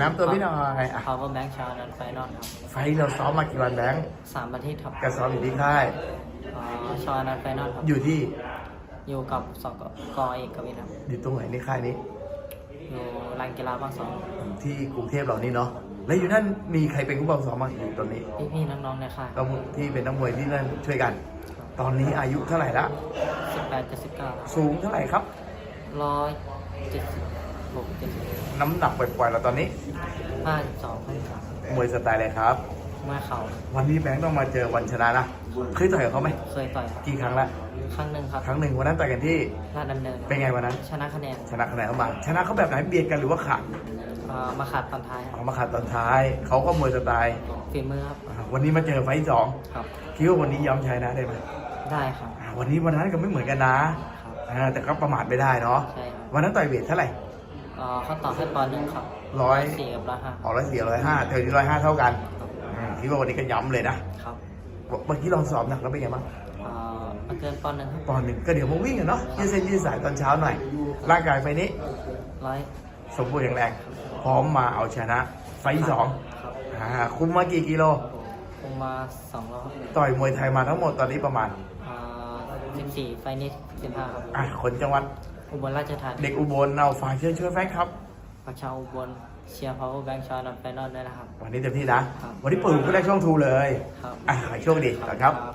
น้ำตัวพี่หน่อยอะ power bank ชานันไฟนอลครับไฟท์เราซ้อมมากี่วันแบงค์สามอาทิตย์ครับก็ซ้อมอยู่ที่ค่าย อ่าชานันไฟนอลครับ อยู่ที่ อยู่กับสองกอเอกกวินครับ อยู่ตรงไหนในค่ายนี้ อยู่ลานกีฬาบางสองที่กรุงเทพเรานี่เนาะ แล้วอยู่นั่นมีใครเป็นผู้บังซ้อมบ้างอยู่ตอนนี้พี่ๆน้องๆในค่ายก็ที่เป็นนักมวยที่นั่นช่วยกัน ตอนนี้อายุเท่าไหร่ละ สิบแปดเจ็ดสิบเก้าสูงเท่าไหร่ครับ ร้อยเจ็ดสิบ หกเจ็ดสิบน้ำหนักปล่อยๆเราตอนนี้ห้าสิบสองห้าสิบสามมวยสไตล์อะไรครับเมื่อเขาวันนี้แบงค์ต้องมาเจอวันชนะนะเคยต่อยกับเขาไหมเคยต่อยครับกี่ครั้งละครั้งหนึ่งครับครั้งหนึ่งวันนั้นต่อยกันที่ลาดดำเนินเป็นไงวันนั้น ชนะคะแนนชนะคะแนนเข้ามา ชนะเขาแบบไหนเบียดกันหรือว่าขาดอ่ามาขาดตอนท้ายคเอารับมาขาดตอนท้ายเขาก็มวยสไตล์ฝีมือครับอ่าวันนี้มาเจอไฟท์สองครับคิดว่าวันนี้ย้อมชนะได้ไหมได้ครับอ่าวันนี้วันนั้นก็ไม่เหมือนกันนะครับอ่าแต่ก็ประมาทไม่ได้เนาะใช่ครับวันนั้นต่อยเวทเท่าไหร่ อ่าเขาต่อให้ปอนด์หนึ่งครับร้อยสี่กับร้อยห้าออกร้อยสี่ร้อยห้าเธอที่ร้อยห้าเท่ากันอืมคิดว่าวันนี้ก็ย้ำเลยนะครับเมื่อกี้ลองสอบหนักแล้วเป็นไงบ้างอ่ามาเกินปอนด์หนึ่งครับตอนหนึ่งก็เดี๋ยวมาวิ่งกันเนาะยืดเส้นยืดสายตอนเช้าหน่อยร่างกายไฟนี้ ร้อยสมบูรณ์แข็งแรงพร้อมมาเอาชนะไฟท์สองครับอ่าคุมมากี่กิโล คงมาสองรอบต่อยมวยไทยมาทั้งหมดตอนนี้ประมาณสิบสี่ไฟนิดสิบห้าครับ อะคนจังหวัด อุบลราชธานีเด็กอุบลเอาฝากเชิญช่วยแฟนครับประชาอุบลเชียร์พาวเวอร์แบงค์ชอนอนไฟนอลด้วยนะครับ วันนี้เต็มที่นะครับวันนี้เปิดก็ได้ช่องทูเลย ครับอะขอให้โชคดีก่อนครับครับ